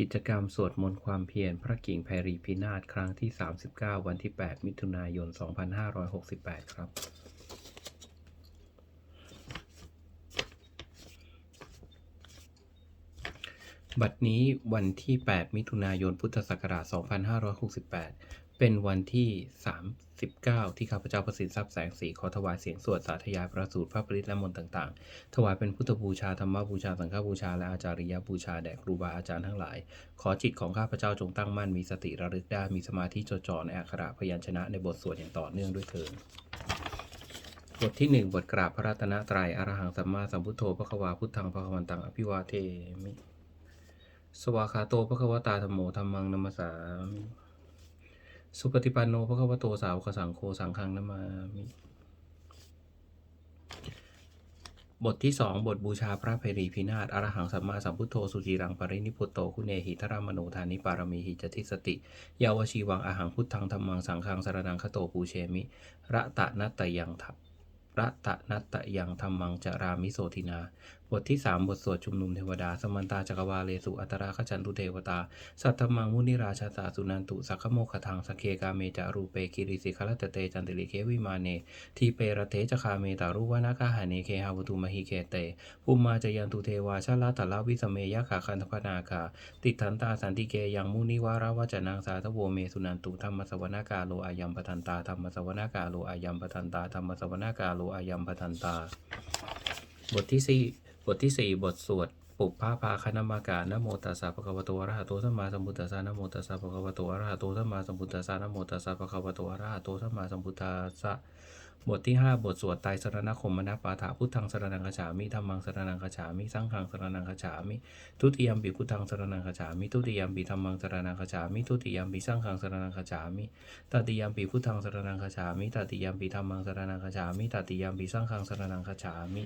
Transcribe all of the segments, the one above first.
กิจกรรมสวดมนต์ความเพียรพระกิ่งแพรีพินาศครั้งที่ 39 วันที่ 8 มิถุนายน 2568 ครับ บัดนี้วันที่ 8 มิถุนายน พุทธศักราช 2568 เป็นวันที่ 39ที่ข้าพเจ้าประสิทธิ์ทรัพย์แสงสีขอถวายเสียงสวดสาธยายพระสูตรพระปริตและมนต์ต่างๆ ถวายเป็นพุทธบูชาธรรมบูชาสังฆบูชาและอาจาริยบูชาแด่ครูบาอาจารย์ทั้งหลาย ขอจิตของข้าพเจ้าจงตั้งมั่นมีสติระลึกได้มีสมาธิจดจ่อในอักขระพยัญชนะในบทสวดอย่างต่อเนื่องด้วยเถิดบทที่หนึ่งบทกราบพระรัตนตรัยอรหังสัมมาสัมพุทโธพระควาพุทธังพระควันตังอภิวาเทมิ สวากขาโตพระควตาธรรมโมธรรมังนัมสสามิ สุปฏิปันโนพระควโตสาวกสังโฆสังฆังนมามิบทที่สองบทบูชาพระเพรีพินาศอรหังสัมมาสัมพุทโธสุจิรังปรินิพุตโตคุเนหิทรามโนทานิปารมีหิจติสติยาวชีวังอาหังพุทธังธรรมังสังฆังสารนังคโตปูเชมิ ระตะนัตตยังทัพระตะนัตตยังธรรมังจารามิโสทินา บทที่สามบทสวดชุมนุมเทวดา สมันตาจักรวาเลสุอัตราขจันตุเทวตา สัทธมังมุนิราชาสาสุนันตุ สักขโมขทังสเคกาเมจารูเปกิริสิคลตเตจันติลิเควิมาเน ทีเปรเทจคาเมตารุวนาคาหาเนเคหาวตุมหิเคเตภูมิมาจยันตุเทวาชาลาตละวิสเมยะขาคันทพนาคา ติทันตาสันติเกยังมุนิวาราวจนางสาทโวเมสุนันตุธรรมสวนากาโลอายัมปทันตาธรรมสวนากาโลอายัมปทันตาธรรมสวนากาโลอายัมปทันตา บทที่สี่ บทที่สี่บทสวดปุพพาภาคณมากานะโมตัสสะภะคะวะโตอะระหะโตสัมมาสัมพุทธัสสะนะโมตัสสะภะคะวะโตอะระหะโตสัมมาสัมพุทธัสสะนะโมตัสสะภะคะวะโตอะระหะโตสัมมาสัมพุทธัสสะบทที่ห้าบทสวดไตรสรณคมมนะปาฐาพุทธังสรนังคฉามิธัมมังสรนังคฉามิสังฆังสรนังคฉามิทุติยมปิพุทธังสรนังคฉามิทุติยมปิธัมมังสรนังคฉามิทุติยมปิสังฆังสรนังคฉามิตติยมปิพุทธังสรนังคฉามิตติยมปิธัมมังสรนังคฉามิตติยมปิสังฆังสรนังคฉามิ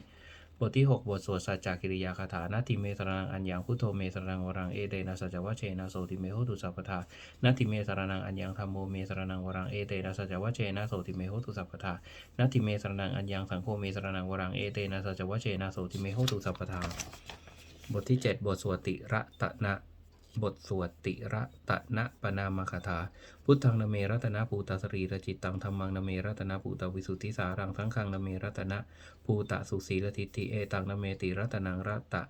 บทที่ 6 บทสวดสัจจกิริยาคาถานาทิเมสรนังอัญญังพุทโธเมสรนังวรังเอเตนะสัจวะเชนะโสติเมโหตุสัพพทานาทิเมสรนังอัญญังธรรมโมเมสรนังวรังเอเตนะสัจวะเชนะโสติเมโหตุสัพพทานาทิเมสรนังอัญญังสังโฆเมสรนังวรังเอเตนะสัจวะเชนะโสติเมโหตุสัพพทาบทที่ 7 บทสวดติระตะนะ บทสวดติระตะนะปนามคาถา พุทธังนเมรัตนะภูตสรีระจิตตังธรรมังนเมรัตนะภูตวิสุทธิสารังทั้งคังนเมรัตนะภูตสุสีลทิฏฐิเอตังนเมติรัตนังรัตตะ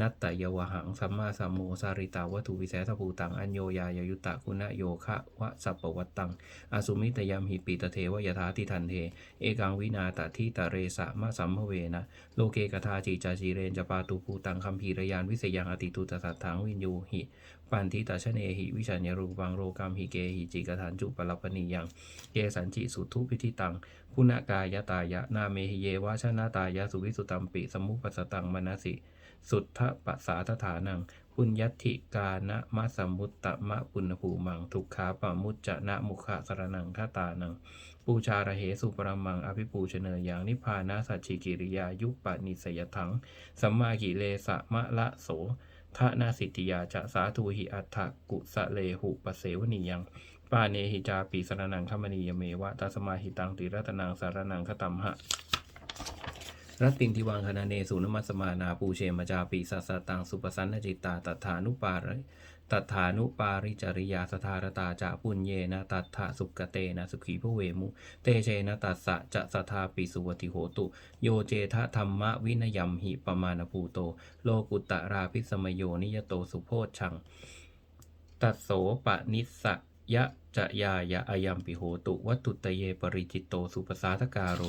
นัตตยวหัง สัมมาสัมโมสาริตาวัตถุวิเศษภูตัง อัญโยยายยุตตะคุณโยคะวะสัพปวัตตัง อสุมิตยามหิปิตเทวยถาติทันเท เอกังวินาตทิตะเรสะมะสัมภเวนะ โลเกกทาจิจาจีเรนจปาตุภูตังคัมภีรยานวิเศยังอติตุตสัตถังวินยูหิ ปันทิตาชเนหิวิชัญญรูปังโรกรรมหิเกหิจิกทันจุปลปปนิยัง เกสันจิสุทุพิธิตังคุณกายตายะนาเมหิเยวาชนะตายะสุวิสุตัมปิสมุปสตังมนสิ สุทธปัสสาทฐานัง ปุญญัติกานะมะสัมมุตตะมะปุณภูมัง ทุกขาปะมุจจะนะมุขะสรนังคตานัง ปูชาระเหสุปรมัง อภิปูชเนยอย่างนิพพานาสัจฉิกิริยายุปปะนิสยถัง สัมมากิเลสะมะละโสทะนาสิทธิยาจะสาธุหิอัตถกุสะเลหุปเสวนียังปาเนหิจาปีสรนังคมณียเมวะตัสมาหิตังติรัตนังสารนังคตัมหะ รัตตินทิวังคณเนสุนมัสมานาปูเชมจาปิสัสตังสุปสันนจิตตาตัฐานุปาริตัฐานุปาริจริยาสธารตาจะปุญเยนะตัทธะสุกเตนะสุขีพเวมุ เตเชนะตัสสะจะสทาปิสุวติโหตุ โยเจทะธรรมะวินยมหิปมาณภูโต โลกุตตราพิสมโยนิยโตสุโพชัง ตัสโสปะนิสสะยะจะยายะอายัมปิโหตุ วัตตุตเยปริจิตโตสุปสาทการโร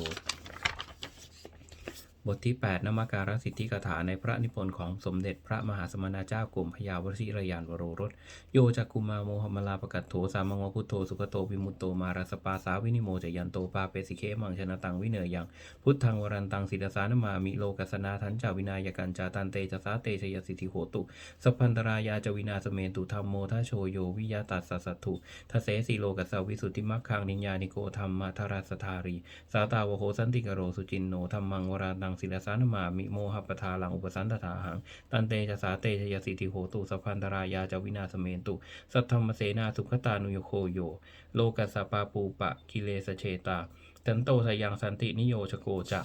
บทที่ 8นมัการสิทธิกถาในพระนิพนธ์ของสมเด็จพระมหาสมณเจ้ากรมพยาวชิรยานวโรรส โยจักกุมาโมหมลาปกัตโถสามังวพุทโธสุขโตวิมุตโตมาราสปาสาวินิโมจยันโตปาเปสิเคมังชนะตังวิเนยยัง พุทธังวรันตังศิลสานมามิโลกัสนาทันจาวินายกันจาตันเตจสาเตชยสิทธิโหตุสัพพันตรายาจวินาสเมนตุธรรมโมทโชโยวิยาตัสสะสัตถุทะเสสีโลกัสาวิสุทธิมัคคังนิญญานิโกธรรมทาราสธารี สาตาวโหสันติกโรสุจินโนธรรมังวราตังศิลสานมามิโมหปทาลังอุปสันตถาหัง ตันเตจะสาเตชยสิทธิโหตุสัพพันตรายาจวินาสเมนตุ สัทธรรมเสนาสุขตานุโยโคโย โลกัสปาปูปะกิเลสเชตาตันโตสยังสันตินิโยชโกจะ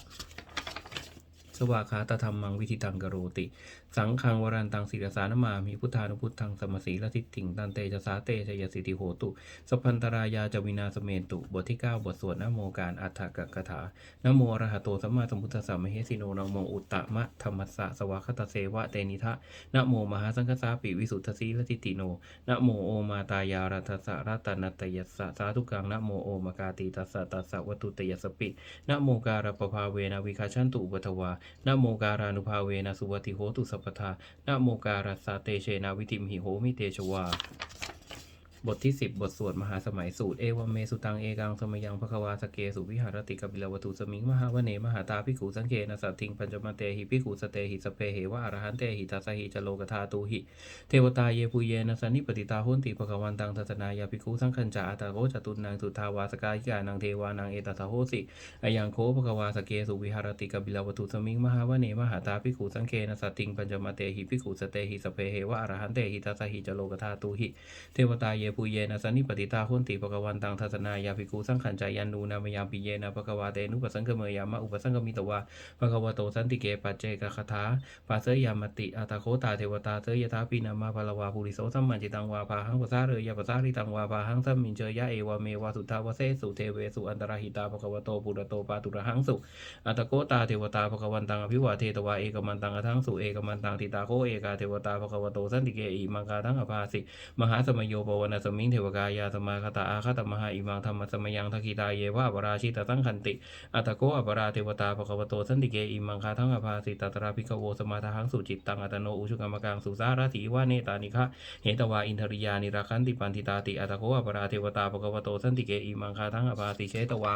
สวากาตธรรมังวิธิตังกโรติสังฆังวรันตังศิรสานมามีพุทธานุพุทธังสมสีละทิฏฐิงตันเตจะสาเตชยสิทธิโหตุสพันตรายาจวินาสเมนตุ บทที่ 9 บทสวดนโมการอัฏฐกกถานโมอรหะโตสัมมาสัมพุทธัสสะมเหสิโนนโมอุตตมะธรรมสะสวากขตเสวะเตนิทะนโมมหาสังฆสาปิวิสุทธสีละทิฏฐิโนนโมโอมาตายารัตสะรัตนัตยัสสะสาธุกังนโมโอมกาติตัสสะตัสสะวัตุตยัสสปินโมการปภาเวนะวิคาชันตุอุปทวานโมการานุภาเวนะสุวติโหตุสพพทานะโมการัสสาเตเชนาวิติมหิโหมิเตชวา บทที่ 10 บทสวดมหาสมัยสูตร เอวัมเมสุตังเอกังสมยังภควาสเกสุวิหารติกบิลวัตุสมิงมหาวเนมหาตาพิขุสังเกนะสัตถิงปัญจมาเตหิพิขุสเตหิสเปเหวะอรหันเตหิทัสสหิจโลกธาตุหิ เทวตาเยปุเยนะสันนิปติตาโหนติภควันตังทัศนายาภิขุสังคัญจาอัตาโกจตุนางสุทาวาสกายิกานังเทวานังเอตตาโหสิอายังโคภควาสเกสุวิหารติกบิลวัตุสมิงมหาวเนมหาตาภิขุสังเกนะสัตถิงปัญจมาเตหิภิขุสเตหิสเปเหวะอรหันเตหิทัสสหิจโลกธาตุหิ เทวตาเยปุเยนะสันนิปติตาโหนติภควันตังทัศนายาภิกขุสังคัญจายันนูนามยามปิเยนะภควาเตนุปสังกเมยามะอุปสังกมิตวาภควโตสันติเกปัจเจกคาถาปาเสยามติอัตโคตาเทวตาเสยยถาปีนามาภลวาภูริโสสัมมันจิตังวาภาหังภาษาเรยยภาษาริตังวาภาหังสัมมินเจยะเอวาเมวาสุทาวเสสุเทเวสุอันตรหิตาภควโตปุระโตปาตุระหังสุอัตโคตาเทวตาภควันตังอภิวาเทตวาเอกมันตังอทังสุเอกมันตังทิตาโคเอกาเทวตาภควโตสันติเกอิมังคาทังอภาสิมหาสมโยปวนสมิงเทวกายาสมาคตาอาคตมหาอิมังธรรมสมยังทกิตาเยวะปราชิตตั้งคันติอัตโกอปราเทวตาภควโตสันติเกอิมังคาทั้งอภาสิตตราภิกโวสมาทหังสุจิตตังอัตโนอุชุกรรมกังสุสารถีวะเนตานิคะเหตวาอินทริยานิราคันติปันติตาติอัตโกอปราเทวตาภควโตสันติเกอิมังคาทั้งอภาสิเชตวา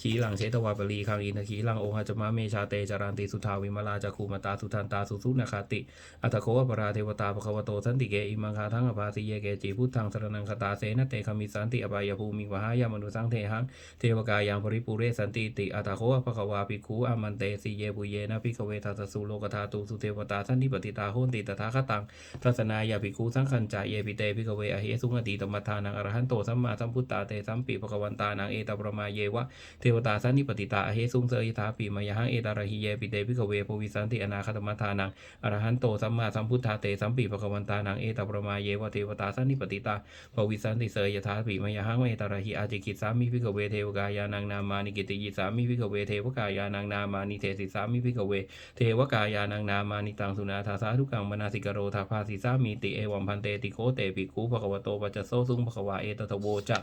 ขีหลังเชตวาปรีคังอินทขีหลังโอหะจมะเมชาเตจารันติสุทาวิมาลาจักคูมาตาสุทันตาสุสุนาคาติอัตโคอปราเทวตาภควโตสันติเกอิมังคาทังอภาสิเยเกจิพุทธังสรนังคตาเสนเตคามิสันติอบายภูมิวหายามนุสังเทหังเทวกายังปริปุเรสันติติอัตโคภควาภิกขุอามันเตสีเยปุเยนะภิกเวทัสสุโลกธาตุสุเทวตาสันติปติตาโหนติตถาคตังทัศนายาภิกขุสังคัญจายเยปิเตภิกเวอเหสุงอติตมัทานังอรหันโตสัมมาสัมพุทธาเตสัมปิภควันตานังเอตปรมาเยวะเทวตาสันนิปติตาอเหสุงเสยถาปีมายหังเอตาระหิเยปิเตภิกเวภวิสันติอนาคตมัทานังอรหันโตสัมมาสัมพุทธาเตสัมปิภควันตานังเอตประมาเยวะเทวตาสันนิปติตาภวิสันติเสยถาปีมายหังเอตาระหิอาจิกิสามิภิกเวเทวกายานังนามานิกิติยิสามิภิกเวเทวกายานังนามานิเทสิสามิภิกเว เทวกายานังนามานิตังสุนาทาสาทุกังมนาสิกโรทาภาสิสามีติเอวัมพันเตติโคเตปิคูภควโตปัจจโซสุงภควาเอตทโวจะ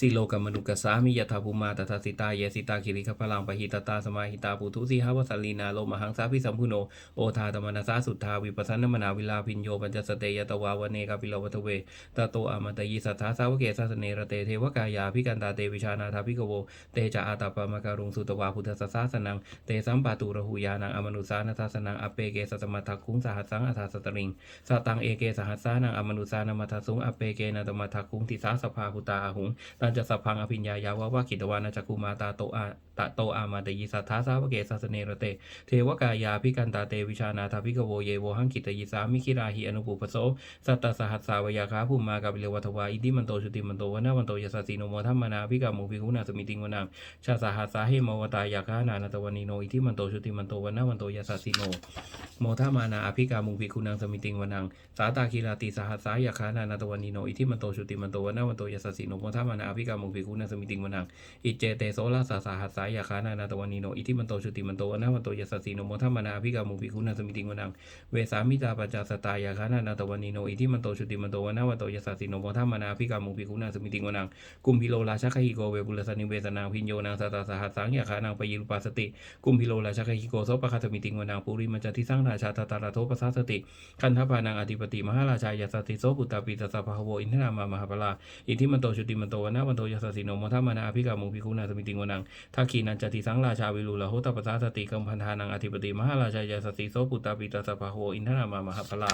สิโลกมนุกสามิยถาภูมาตถาสิตาเยสิตาคิริขพลังปหิตตาสมาหิตาปุทุสีหาวสลีนาโลมหังสาพิสัมพุโนโอทาตมนาสาสุทธาวิปัสสนมนาวิลาพิญโยปัญจสเตยตวาวเนกาปิโลวัตเวตโตอามตยิสัทธาสาวเกสัสเนระเตเทวกายาพิกันตาเตวิชานาทาพิกโวเตจาอาตาปามการุงสุตวาพุทธสสสนังเตสัมปาตุระหุยานังอมนุสานาทาสนังอเปเกสัสมัทถคุงสหัสสังอัทาสตริงสตังเอเกสหัสสานังอมนุสานามัทสุงอเปเกนัตมัทถคุงติสาสภาหุตาอาหุงตัจะสัพพังอภิญญายาวะวะกิตวานาจักคุมาตาโตอา ตะโตอามาตยิสัทธาสาวเกสัสเนระเต เทวกายาพิกันตาเตวิชานาทาพิกโวเยโวหังกิตยิสามิคิราหิอนุปุปโสสัตตสหัสสาวยาคาภูมากับเลวัทวาอิติมันโตชุติมันโตวนาวันโตยสสสิโนโมทัมมนาพิกามุภิกุณาสมิติงวนังชาสหัสสาเหมวตายาคานานาตวานิโนอิติมันโตชุติมันโตวนาวันโตยสสสิโนโมทัมานาอภิกามุภิกุณังสมิติงวนังสาตาคีราติสหัสสายาคานานาตวานิโนอิทิมันโตชุติมันโตวนาวันโตยสสสิโนโมทัมานาอภิกามุภิกุณังสมิติงวนังอิเจเตโสลาสาสหัสสายาคานานาตวานิโนอิทิมันโตชุติมันโตวนาวันโตยสสสิโนโมทัมมานาอภิกามุภิกุณังสมิติงวนังเวสามิตาปัจจสตายาคานานาตวานิโนอิทิมันโตชุติมันโตวนาวันโตยสสสิโนโมทัมมานาอภิกามุภิกุณังสมิติงวนังกุมพิโลราชคหิโกเวบุลสนิเวสนางพิญโยนางสตาสหัสสังยาคานางปยิรุปาสติ กุมพิโลราชคหิโกโสปะคาสมิติงวนังปุริมัจจทิสังราชาตตาราโทปัสสติ คันทพานังอธิปติมหาราชายาสติโสปุตตาปิตสสะภะโวอินทรามามหาปลาอิทิมันโตชุติมันโตวนาวันโตยสสสิโนโมทัมมานาภิกามุภิกุณาสมิติงวนังทักขีนันจติสังราชาวิรุลโหตปัสสติกัมพันธานังอธิปติมหาราชายาสติโสปุตตาปิตสสภะโวอินทรามามหาปลา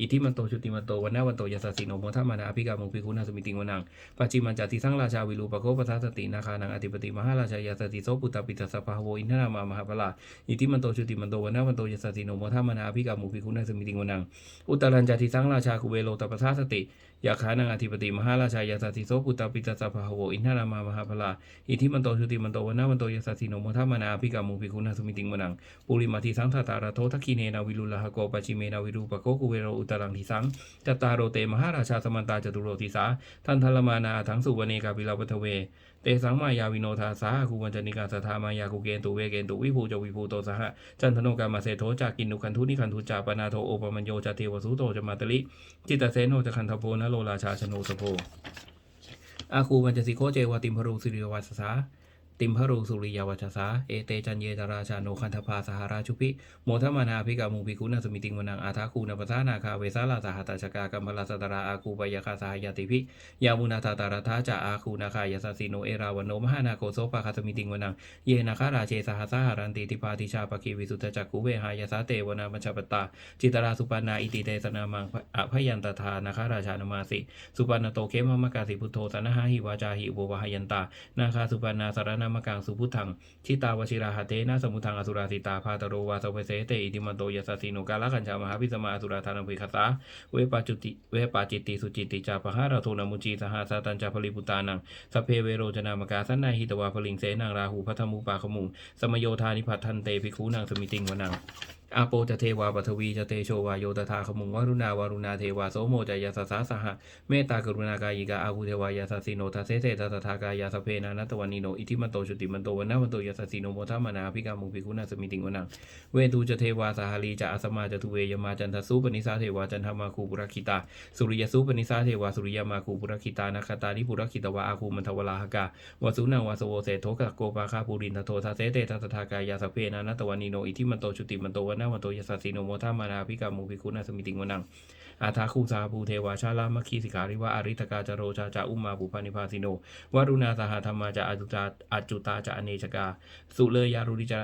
อิทิมันโตชุติมันโตวันนาวันโตยสสสิโนโมทัมานาอภิกามุภิกขุนาสมิติงวนังปัจจิมันจติสังราชาวิรูปโคปัสสตินาคานังอธิปติมหาราชายาสติโสปุตตาปิตสสะพะโวอินทนามามหาพลาอิทิมันโตชุติมันโตวันนาวันโตยสสสิโนโมทัมานาอภิกามุภิกขุนาสมิติงวนังอุตตรัญจติสังราชาคุเวโลตปัสสติ ยาขานังอธิปติมหาราชายาสติโสปุตตปิตาสะพะโวอินทรามามหาพลาอิทิมันโตชุติมันโตวนาวันโตยสสติโนโมทัมานาภิกามุภิคุณาสมิติงมนังปุริมาทิสังทตาราโททักขีเนนาวิลุลหะโกปจิเมนาวิรูปโกกุเวโรอุตรังทิสังจตตารโรเตมหาราชาสมันตาจตุโรติสาทันทลมานาถังสุวเนกาปิลาปทเว เตสังมายาวิโนทาสาคูวันจนิกาสทามายาคุเกนตุเวเกนตุวิภูจวิภูโตสหะจันทโนกามาเสโทจากินุคันทุนิคันทุจาปนาโทโอปมัญโยจาเทวสุโตจมาตลิจิตเสโนจคันทโพนโลราชาชโนสโพอาคูวันจสิโคเจวติมพรูสิริวัสสา ติมพรูสุริยวัชสาเอเตจันเยตราชาโนคันธพาสหราชุพิโมทมานาภิกามุภิกุณสมิติงวนังอาทาคูนปทานาคาเวสาลาสหตาชกากัมพลาสตราอาคูปยาคาสหยติพิยามุนาตาตาราธาจาอาคูนาคายาสสิโนเอราวันโนมหานาโกโซปาคาสมิติงวนังเยนาคาราเชสหสหารันติติปาติชาปคีวิสุทธจักกุเวหายาสาเตวนามัชปตตา จิตราสุปานาอิติเตสนามังอภยันตทานาคาราชานมาสิ สุปานโตเคมมกาสิพุทโธสนหาหิวาจาหิโววหยันตา นาคาสุปานาสารนามกังสุพุทธัง ชิตาวชิราหเทนะสมุทังอสุราสิตาพาตโรวาสเวเสเตอิติมันโตยสสสิโนกาลกัญชามหาพิสมาอสุราธานภิคตาเวปาจุติเวปาจิตติสุจิติจาปหาราโทนมุจีสหาสาตัญจาภลิปุตานังสเพเวโรจนามกาสันนาหิตวาพลิงเสนางราหูพัทมุปาขมุงสมโยธานิพัทันเตภิกขุนางสมิติงวนัง อาโปจะเทวาปทวีจะเตโชวาโยตถาขมุงวรุณาวารุณาเทวาโสโมจะยาสสาสหะเมตตากรุณากายิกาอาภูเทวายาสสิโนทัสเสเตตตถากายาสเพนานัตวันิโนอิทิมันโตชุติมันโตวันนาวันโตยาสสิโนโมทัมนาภิกามุภิกุณาสมิติงวนังเวตูจะเทวาสหาลีจะอสมาจะทุเวยมาจันทสุปนิสาเทวาจันทมาคูปุรคิตาสุริยสุปนิสาเทวาสุริยมาคูปุรคิตานาคตานิปุรคิตวาอาคูมันทวลาหกาวสุนังวาสโวเสโทกะโกปาคาปูรินทโททัสเสเตตตถากายาสเพนานัตวันนิโนอิทิมันโตชุติมันโตวันนาวันโตยาสสสิโนโมทัมานาภิกามุภิกุณาสมิติงวนังอาทาคูสาภูเทวาชาลามคีสิการิวะอริตกาจโรชาจาอุมาปุพานิพาสิโนวารุณาสหธรรมาจาอจุตาอจุตาจาอเนชกา สุเลยยารุริจา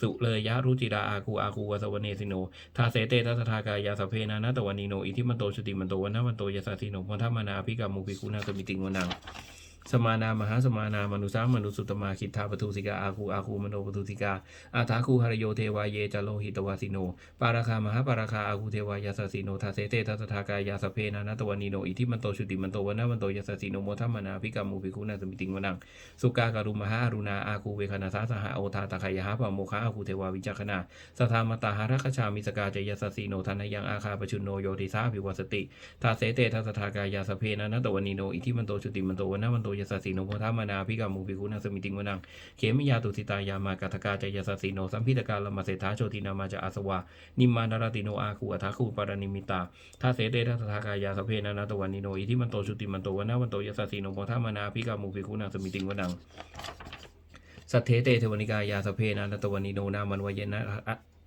สุเลยยะรุจิราอาคูอาคูวาสวเนสิโน ทาเสเตทัสทากายาสเพนานาตวานิโน อิทิมันโตชุติมันโตวันนวันโตยาสสสิโนพันธมานาภิกามุภิกุณาสมิติงวนัง สมานามหาสมานามนุสามนุสุตมาคิทธาปทุสิกาอาคูอาคูมโนปทุสิกาอาทาคูหรโยเทวาเยจโลหิตวาสิโน ปาราคามหาปาราคาอาคูเทวายาสสิโนทาเสเตทัสทากายาสเพนานาตวานิโนอิทิมันโตชุติมันโตวนาวันโตยาสสิโนโมทัมมานาภิกามุภิกุณาสมิติงวนังสุกาการุมหาอรุณาอาคูเวคณาสาสหาโอทาตะขยหาปะโมคะอาคูเทวาวิจักขณาสทามตาหารัคชามิสกาจยสสสีโนทานยังอาคาปชุนโนโยติสาภิวัสติทาเสเตทัสทากายาสเพนะนตวนีโนอิทิมันโตชุติมันโตวนนะมันโตยสสสีโนโพธามานาภิกามูภิกุณาสมิติงวนังเขมิยาตุสิตายามากัตกาจยสสสีโนสัมพิตกาลมาเสธาโชตินามาจาอาสวานิมานารติโนอาคูอัทาคูปารานิมิตาทาเสเตทัสทากายาสเพนะนะตวนีโนอิทิมันโตชุติมันโตวันนะมันโตยสสสีโนโพธามานาภิกามูภิกุณาสมิติงวนังสัทเทเตเทวนิกายาสเพนะนตวนิโนนามันวเยนะ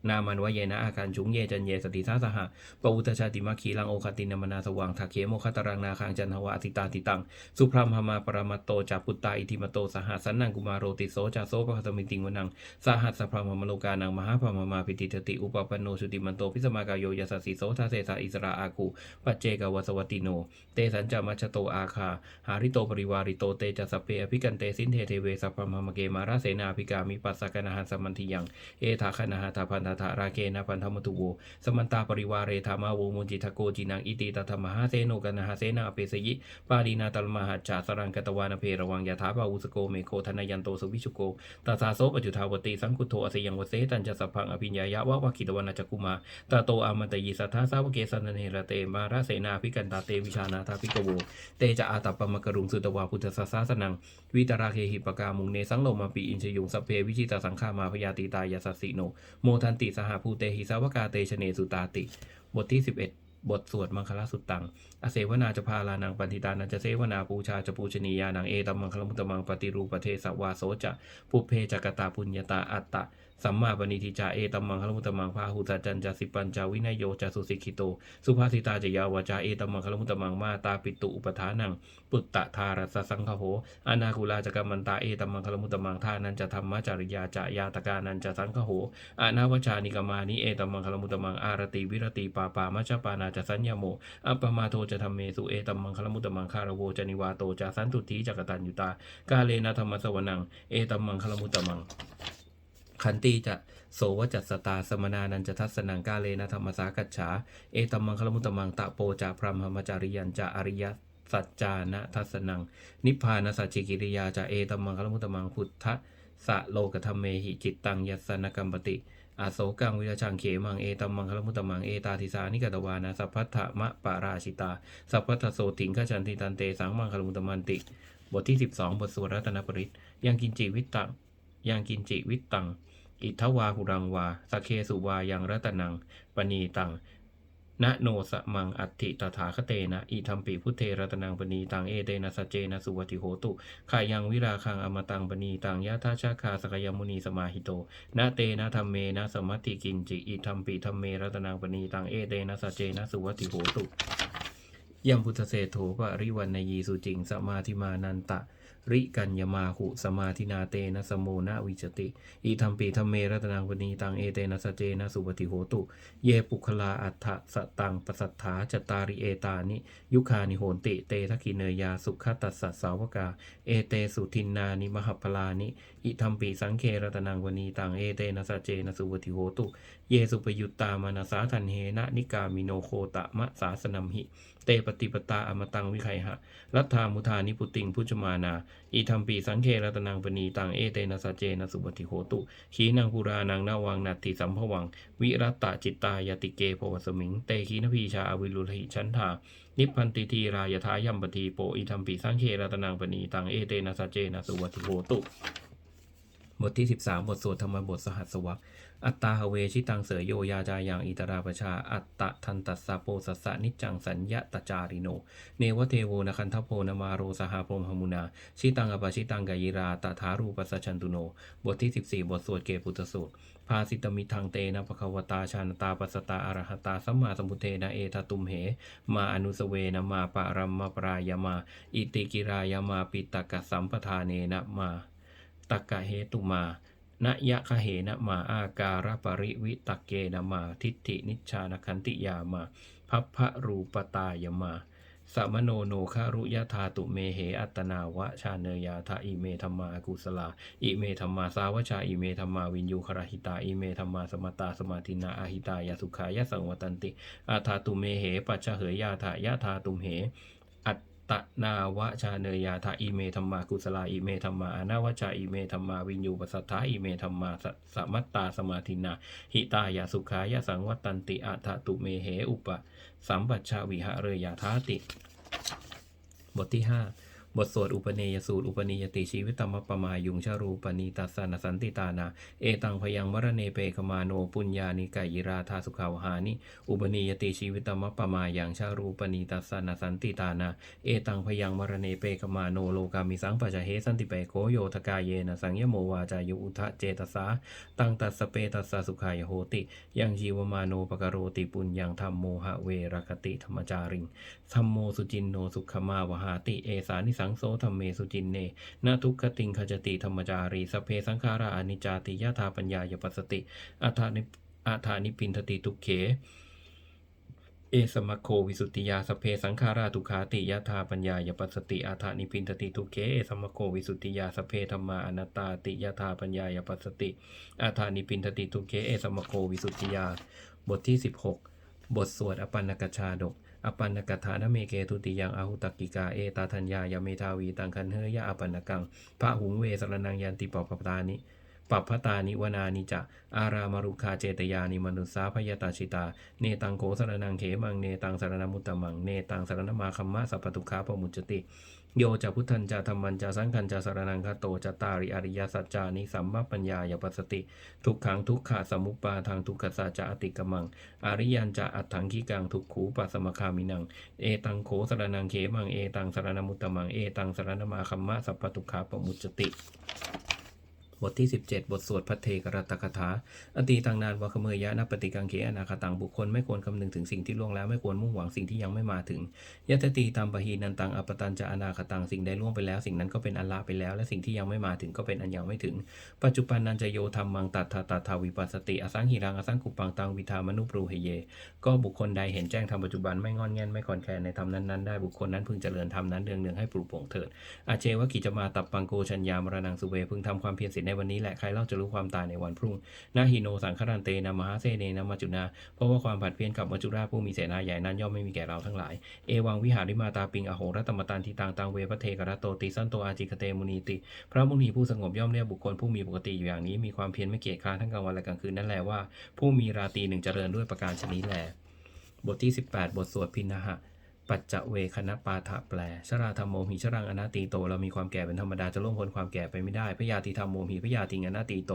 นามันวเยนะอาการจุงเยจันเยสติสาสหะปอุตชาติมัคคีลังโอคตินามนาสว่างทักเขโมคตรังนาคังจันทวะอติตาติตัง สุพรามหมาปรมัตโตจาปุตตาอิทิมโตสหสันนังกุมารโรติโสจาโสปะคตมิติงวนังสหัสสพรามมโลกานังมหาพรามมาปิติทติอุปปันโนสุติมันโตพิสมากายโยยสสสิโสทาเสสาอิสราอาคูปัจเจกวสวัติโน เตสัญจามัชโตอาคา หาริโตปริวาริโตเตจะสเพอภิกันเตสินเทเทเวสัพพมมเกมาราเสนาภิกามิปัสสกนาหันสมันทิยัง เอทาคนาหาทาพันธาธาราเกนะพันธมตุโวสมันตาปริวาเรธามาโวมุจิทโกจินังอิติตถมหาเสโนกนาหาเสนาเปสยิปาดีนาตลมหัจาสรังกตวานเพระวังยาถาปาอุสโกเมโคธนยันโตสุวิชุโกตาสาโสปัจจุทาวติสังคุโทอสยังวเสตันจะสัพพังอภิญญายะวะวะคิตวนาจักุมาตาโตอามันตยิสัทธาสาวเกสันเนระเตมาราเสนาภิกันตาเตวิชานาทาภิกโวเตจะอาตัปปมกรุงสุตวาพุทธสสาสนังวิตราเคหิปกามุงเนสังโลมาปีอินชยุงสเพวิชิตาสังฆามาพยาติตายาสัสสิโนโมทันติสหภูเตหิสาวกาเตชเนสุตาติ บทที่ 11 บทสวดมังคลสุตตัง อเสวนาจะพาลานังปันติตานันจะเสวนาปูชาจะปูชนียานังเอตัมมังคลมุตตมังปฏิรูปประเทศวาโสจะปุเพจักตาปุญญาตาอัตตะ สัมมาปณิทิจาเอตัมมังคลมุตตมังพาหุตจันจาสิปัญจาวินโยจาสุสิกขิโต สุภาษิตาจยาวาจาเอตัมมังคลมุตตมังมาตาปิตุอุปทานัง ปุตตะทารัสสังคโหอนาคุลาจกรรมันตาเอตัมมังคลมุตตมังทานันจะธรรมจริยาจะยาตกานันจะสังคโหอนาวชานิกมานิเอตัมมังคลมุตตมังอารติวิรติปาปามัจจปานาจะสัญญโมอัปปมาโทจะธรรมเมสุเอตัมมังคลมุตตมังคารโวจนิวาโตจะสันตุทีจักตันยุตากาเลนะธรรมสวนังเอตัมมังคลมุตตมัง ขันติจะโสวจัตสตาสมนานันจะทัศนังกาเลนะธรรมสากัจฉา เอตัมมังคลมุตมังตะโปจะพรหมจาริยันจะอริยสัจจานะทัศนัง นิพพานสัจจิกิริยาจะเอตัมมังคลมุตมังพุทธสะโลกธรรมเมหิจิตตังยัสนกัมปติอาโศกังวิรชังเขมังเอตัมมังคลมุตมังเอตาทิสานิกตวานาสัพพัทธมะปาราชิตาสัพพัทโสติงขจันติตันเตสังมังคลมุตตมันติ บทที่ 12 บทสวดรัตนปริตยังกินจิวิตตังยังกินจิวิตตัง อิทวาหุรังวาสเคสุวายังรัตนังปณีตังนะโนสะมังอัติตถาคเตนะอิทัมปิพุทเทรัตนังปณีตังเอเตนะสเจนะสุวัติโหตุขายังวิราคังอมตังปณีตังยะทาชาคาสกยมุนีสมาหิโตนะเตนะธรรมเมนะสมัตติกินจิอิทัมปิธรรมเมรัตนังปณีตังเอเตนะสเจนะสุวัติโหตุ ยัมพุทธเศโถปริวันนยีสุจิงสมาธิมานันตะ ริกัญญมาหุสมาธินาเตนะสมโมนาวิจติ อิทัมปีธรรมเมรัตนังวนีตังเอเตนะสเจนะสุปฏิโหตุ เยปุคลาอัฏฐสตังปสัทธาจตาริเอตานิ ยุคานิโหนติเตทักขิเนยาสุขตัสสะสาวกา เอเตสุทินนานิมหพลานิ อิทัมปีสังเครัตนังวนีตังเอเตนะสเจนะสุปฏิโหตุ เยสุปยุตตามานาสาทันเฮนะนิกามิโนโคตะมะสาสนัมหิ เตปฏิปตาอมตังวิไคหะ รัตถามุทานิพุติงพุจมานาอิทัมปีสังเครัตนังปณีตังเอเตนะสัจเจนะสุปฏิโหตุขีนังปุรานังนาวังนัตติสัมภวัง วิรัตตะจิตตายติเกภวสมิง เตขีนพีชาอวิรุหิชันธานิพพันติทีรายทายัมปทีโปอิทัมปีสังเครัตนังปณีตังเอเตนะสัจเจนะสุปฏิโหตุ บทที่ 13 บทสวดธรรมบทสหัสวรรค อัตตาหเวชิตังเสยโยยาจายังอิตราปชา อัตตะทันตัสสะโปสัสสะนิจังสัญญะตจาริโน เนวเทโวนคันทโพนมาโรสหพรมหมุนา ชิตังอปชิตังกายิราตถารูปัสชันตุโน บทที่ 14 บทสวดเกปุตสูตร ภาสิตมิทังเตนะภควตาชานตาปัสตาอรหตาสัมมาสัมพุเทนะเอทตุมเห มาอนุสเวนะมาปะรัมมาปรายมา อิติกิรายมาปิตกะสัมปทาเนนะมาตักกะเหตุมา นยะคเหนะมาอาการปริวิตเกนะมาทิฏฐินิชานคันติยามาพัพพะรูปตายมาสัมโนโนคารุยะธาตุเมเหอัตนาวะชาเนยาทาอิเมธรรมากุสลา อิเมธรรมาสาวชาอิเมธรรมาวินยูครหิตาอิเมธรรมาสมตาสมาธินาอาหิตายาสุขายะสังวตันติอาธาตุเมเหปัจฉเหยยาทายะธาตุมเห ตนาวชาเนยาทาอิเมธรรมากุสลาอิเมธรรมาอนาวชาอิเมธรรมาวินยูปสัทธาอิเมธรรมาสัมัตตาสมาธินาหิตายาสุขายาสังวัตันติอัฏฐตุเมเหอุปสัมปัชชาวิหะเรยาทาติ บทที่5 บทสวดอุปเนยสูตรอุปนิยติชีวิตตมปมายุงชารูปณีตัสสนสันติตานา เอตังพยังมรเนเปขมาโนปุญญานิกายิราธาสุขาวหานิอุปนิยติชีวิตตมปมายังชารูปณีตัสสนสันติตานา เอตังพยังมรเนเปขมาโนโลกามิสังปัจเหสันติเปโคโยทกาเยนะสังยโมวาจายุอุทะเจตสาตังตัสเปตัสสุขายโหติ ยังชีวมาโนปกโรติปุญญังธรรมโมหะเวรคติธรรมจาริงธัมโมสุจินโนสุขมาวหาติเอสานิสังงโสธรรมเมสุจินเนนาทุกขติงขจติธรรมจารีสเพสังขาราอนิจจาติยะธาปัญญายปัสสติอัฏฐานิอัฏฐานิปินทติทุกเขเอสมโควิสุทธิยาสเพสังขาราทุขาติยธาปัญญายปัสสติอาธานิพินทติทุเขเอสมโควิสุทธิยาสเพธรรมาอนัตตาติยธาปัญญายปัสสติอาธานิพินทติทุเขเอสมโควิสุทธิยา บทที่ 16 บทสวดอปันนกชาดก อปันนกถานเมเกตุติยังอาหุตกิกาเอตาธัญญายาเมทาวีตังคันเฮยะอปันนกังพระหุงเวสรนังยันติปปปตานิปัปพตานิวนานิจะ อารามารุคาเจตยานิมนุสาพยตาชิตา เนตังโขสรนังเขมัง เนตังสรณมุตตมัง เนตังสรณมาคัมมะสัพพทุขาปมุจจติ โยจะพุทธันจะธรรมันจะสังคันจะสรนังคาโตจะตาริอริยสัจจานิสัมมาปัญญายปัสสติ ทุกขังทุกขะสมุปปาทางทุกขสาจจะอติกมัง อริยันจะอัตถังคีกังทุกขูปัสมคามินัง เอตังโขสรนังเขมังเอตังสรนมุตตมังเอตังสรนมาคัมมะสัพพทุกขาปมุจติ บทที่ 17 บทสวดพัทเทกรตกถา อตีตังนานวะขเมยยะนปฏิกังเขอนาคตังบุคคลไม่ควรคำนึงถึงสิ่งที่ล่วงแล้วไม่ควรมุ่งหวังสิ่งที่ยังไม่มาถึงยะตตีตามปะหีนันตังอปตันจะอนาคตังสิ่งใดล่วงไปแล้วสิ่งนั้นก็เป็นอันละไปแล้ว และสิ่งที่ยังไม่มาถึงก็เป็นอันยังไม่ถึง ปัจจุบันนันจะโยธรรมังตัดทาตัดทาวิปัสสติอสังหิรังอสังกุปังตังวิธามนุปรูเฮเย ก็บุคคลใดเห็นแจ้งธรรมปัจจุบันไม่งอนแงนไม่คอนแคลนในธรรมนั้นๆได้บุคคลนั้นพึงเจริญธรรมนั้นเนืองให้ปลูกปร่งเถิดอาเจวกิจมาตับปังโกชัญญามรณังสุเวพึงทำความเพียรเสในวันนี้แหละใครเล่าจะรู้ความตายในวันพรุ่งนาหิโนสังครันเตนะมหาเสเนนะมัจจุนาเพราะว่าความผัดเพี้ยนกับมัจจุราชผู้มีเสนาใหญ่นั้นย่อมไม่มีแก่เราทั้งหลาย เอวังวิหาริมาตาปิงอโหรัตมตันทิตังตังเวพระเทกรโตติสันโตอาจิคเตมุนีติ พระมุนีผู้สงบย่อมเรียกบุคคลผู้มีปกติอยู่อย่างนี้มีความเพียรไม่เกียจคร้านทั้งกลางวันและกลางคืนนั่นแหละว่า ผู้มีราตรีหนึ่งเจริญด้วยประการชนิดแลบทที่ 18 บทสวดพินะหะ ปัจจเวคณปาฐะแปล ชราธรรมโมหิชรังอนาตีโต เรามีความแก่เป็นธรรมดาจะล่วงพ้นความแก่ไปไม่ได้พยาธิธรรมโมหิพยาธิงอนาตีโต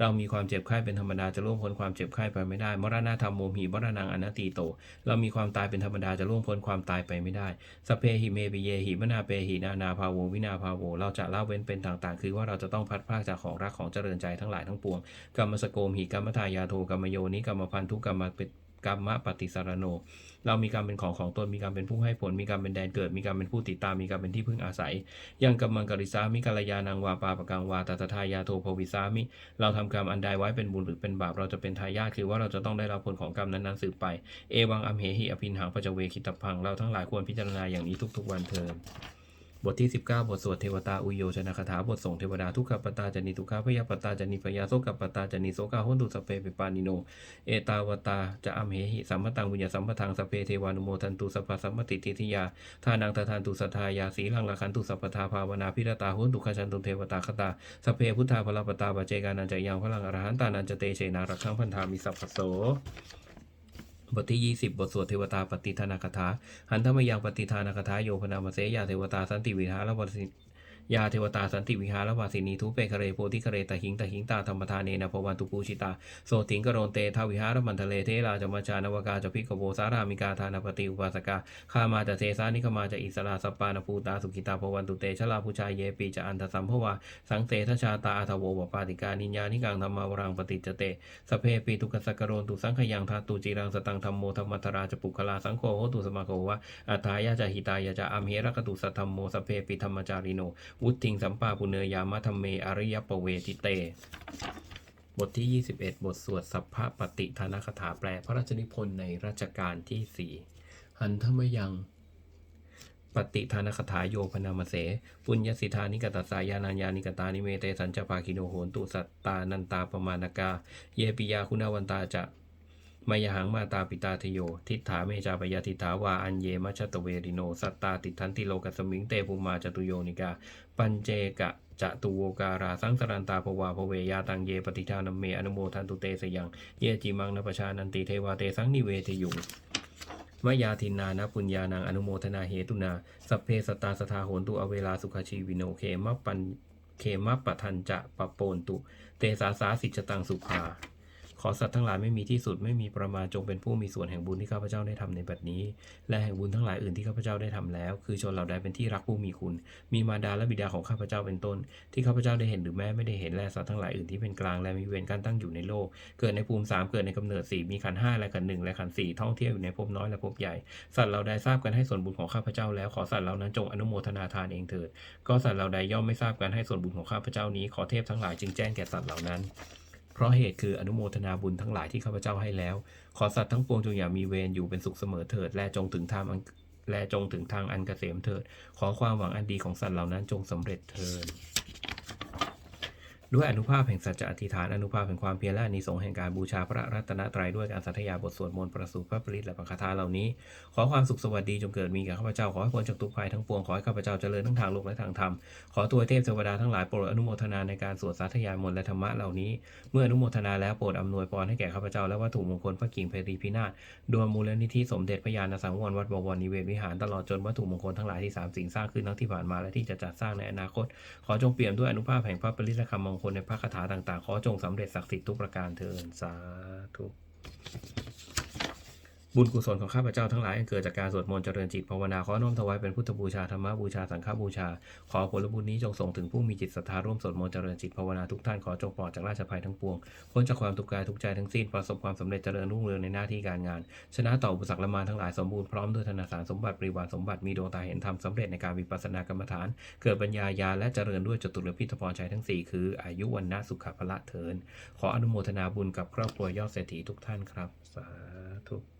เรามีความเจ็บไข้เป็นธรรมดาจะล่วงพ้นความเจ็บไข้ไปไม่ได้ มรณะธรรมโมหิมรณังอนาตีโต เรามีความตายเป็นธรรมดาจะล่วงพ้นความตายไปไม่ได้ สเพหิเมปิเยหิมนาเปหินานาภาโววินาภาโว เราจะละเว้นเป็นต่างๆ คือว่าเราจะต้องพัดพากจากของรักของเจริญใจทั้งหลายทั้งปวงกรรมสโกมหิกรรมทายาโทกรรมโยนิกรรมพันธุกรรมเป็น กรรมปฏิสารโน เรามีกรรมเป็นของของตนมีกรรมเป็นผู้ให้ผล มีกรรมเป็นแดนเกิด มีกรรมเป็นผู้ติดตามมีกรรมเป็นที่พึ่งอาศัย ยังกรรมังกริสามิกัลยานังวาปาปกังวาตตทายาโทภวิสามิ เราทำกรรมอันใดไว้เป็นบุญหรือเป็นบาปเราจะเป็นทายาทคือว่าเราจะต้องได้รับผลของกรรมนั้นๆสืบไป เอวังอัมเหหิอภินหังปจเวคิตพังเราทั้งหลายควรพิจารณาอย่างนี้ทุกๆวันเทิน บทที่ 19 บทสวดเทวตาอุโยชนะคาถาบทส่งเทวดาทุกขปตาจนิทุกขพยาปตาจนิพยาโสกปตาจนิโสกาหุนตุสเปเปปานิโน เอตาวตาจะอัมเหหิสัมมตังวิญญาสัมปทังสเพเทวานุโมทันตุสัพพสัมมติทิทิยาทานังตทานตุสัทธายาสีลังละคันตุสัพพทาภาวนาพิรตาหุนตุขชันตุเทวตาคตาสเพพุทธาพลปตาปเจกานันจะยังพลังอรหันตานันจะเตเชนารักขังพันธามิสัพพโส บทที่ 20 บทสวดเทวตาปฏิทานาคาถาหันธรรมยังปฏิทานาคาถาโยพนามเสยาเทวตาสันติวิหารวสิ ยาเทวตาสันติวิหารวาสินีทุเปคะเรโพธิคะเรตหิงตหิงตาธรรมทานเนนะภวันตุปูชิตาโสติงกโรนเตทวิหารมันทะเลเทราจมัจจานวกาจะพิกโวสารามิกาทานปฏิอุปาสกาข้ามาจะเทสานิขมาจะอิสราสปานภูตาสุกิตาภวันตุเตชลาภูชายเยปีจะอันทสัมภวาสังเตทชาตาอัทโววปาติกานิญญานิกังธรรมาวรังปฏิจจเตสเพปีตุกสกโรนตุสังขยังทาตุจิรังสตังธรรมโมธรรมัทราจะปุคลาสังโฆโหตุสมาโควะอัฏฐายาจะหิตายาจะอัมเหรกตุสัทธรรมโมสเพปิธรรมจาริโนวุติงสัมปาปุเนยามะธรรมเมอริยปเวทิเต บทที่ 21 บทสวดสัพพะปฏิทานคถาแปลพระราชนิพนธ์ในรัชกาลที่ 4 หันธมยัง ปฏิทานคถาโยพนามเส ปุญญสิทธานิกตสายานัญญานิกตานิเมเตสัญจปาคิโนโหนตุสัตตานันตาปมานกา เยปิยาคุณวันตาจะ มายหังมาตาปิตาทโย ทิฏฐาเมจาปยาทิฏฐาวา อันเยมัชตเวริโน สัตตาติทันติโลกัสมิงเตภูมาจตุโยนิกา ปัญเจกะจะตุโวการาสังสรันตาภวาภเวยาตังเยปฏิทานเมอนุโมทันตุเตสยัง เยจิมังนปชานันติเทวาเตสังนิเวทยุงมยาทินานะปุญญานังอนุโมทนาเหตุนา สัพเพสตาสทาโหนตุอเวลาสุขชีวิโนเคมะปันเคมะปะทันจะปะโปนตุ เตสาสาสิจตังสุภา ขอสัตว์ทั้งหลายไม่มีที่สุดไม่มีประมาณจงเป็นผู้มีส่วนแห่งบุญที่ข้าพเจ้าได้ทำในบัดนี้ และแห่งบุญทั้งหลายอื่นที่ข้าพเจ้าได้ทำแล้ว คือชนเหล่าใดเป็นที่รักผู้มีคุณ มีมารดาและบิดาของข้าพเจ้าเป็นต้น ที่ข้าพเจ้าได้เห็นหรือแม้ไม่ได้เห็นและสัตว์ทั้งหลายอื่นที่เป็นกลางและมีเวรกันตั้งอยู่ในโลก เกิดในภูมิสามเกิดในกำเนิดสี่มีขันห้าและขันหนึ่งและขันสี่ท่องเที่ยวอยู่ในภพน้อยและภพใหญ่สัตว์เหล่าใดทราบกันให้ส่วนบุญของข้าพเจ้าแล้วขอสัตว์เหล่านั้นจงอนุโมทนาทานเองเถิดก็สัตว์เหล่าใดย่อมไม่ทราบกันให้ส่วนบุญของข้าพเจ้านี้ขอเทพทั้งหลายจึงแจ้งแก่สัตว์เหล่านั้น เพราะเหตุคืออนุโมทนาบุญทั้งหลายที่ข้าพเจ้าให้แล้ว ขอสัตว์ทั้งปวงจงอย่ามีเวรอยู่เป็นสุขเสมอเถิด และจงถึงทางและจงถึงทางอันเกษมเถิด ขอความหวังอันดีของสัตว์เหล่านั้นจงสำเร็จเถิด ด้วยอนุภาพแห่งสัจจะอธิษฐานอนุภาพแห่งความเพียรและอนิสงส์แห่งการบูชาพระรัตนตรัยด้วยการสัทยาบทสวดมนต์ประสูติพระปริตและปคาถาเหล่านี้ ขอความสุขสวัสดีจงเกิดมีแก่ข้าพเจ้าขอให้พ้นจากทุกภัยทั้งปวงขอให้ข้าพเจ้าเจริญทั้งทางโลกและทางธรรมขอตัวเทพเทวดาทั้งหลายโปรดอนุโมทนาในการสวดสาธยามนต์และธรรมะเหล่านี้ เมื่ออนุโมทนาแล้วโปรดอำนวยพรให้แก่ข้าพเจ้าและวัตถุมงคลพระกิ่งเพรีพินาศดวงมูลนิธิสมเด็จพระญาณสังวรวัดบวรนิเวศวิหารตลอดจนวัตถุมงคลทั้งหลายที่สามสิ่งสร้างขึ้นทั้งที่ผ่านมาและที่จะจัดสร้างในอนาคต ขอจงเปี่ยมด้วยอนุภาพแห่งพระปริศคำมงคนในพระคาถาต่าง ๆ ขอจงสำเร็จศักดิ์สิทธิ์ทุกประการเถิดสาธุ บุญกุศลของข้าพเจ้าทั้งหลายเกิดจากการสวดมนต์เจริญจิตภาวนาขอน้อมถวายเป็นพุทธบูชาธรรมบูชาสังฆบูชา ขอผลบุญนี้จงส่งถึงผู้มีจิตศรัทธาร่วมสวดมนต์เจริญจิตภาวนาทุกท่านขอจงปลอดจากราชภัยทั้งปวงพ้นจากความทุกข์กายทุกใจทั้งสิ้นประสบความสำเร็จเจริญรุ่งเรืองในหน้าที่การงาน ชนะต่ออุปสรรคละมานทั้งหลายสมบูรณ์พร้อมด้วยธนาสารสมบัติปริวารสมบัติมีดวงตาเห็นธรรมสำเร็จในการวิปัสสนากรรมฐาน เกิดปัญญาญาและเจริญด้วยจตุรพิธพรชัยทั้ง 4 คือ อายุวันนะสุขภละเทินขออนุโมทนาบุญกับครอบครัวยอดเศรษฐีทุกท่านครับสาธุ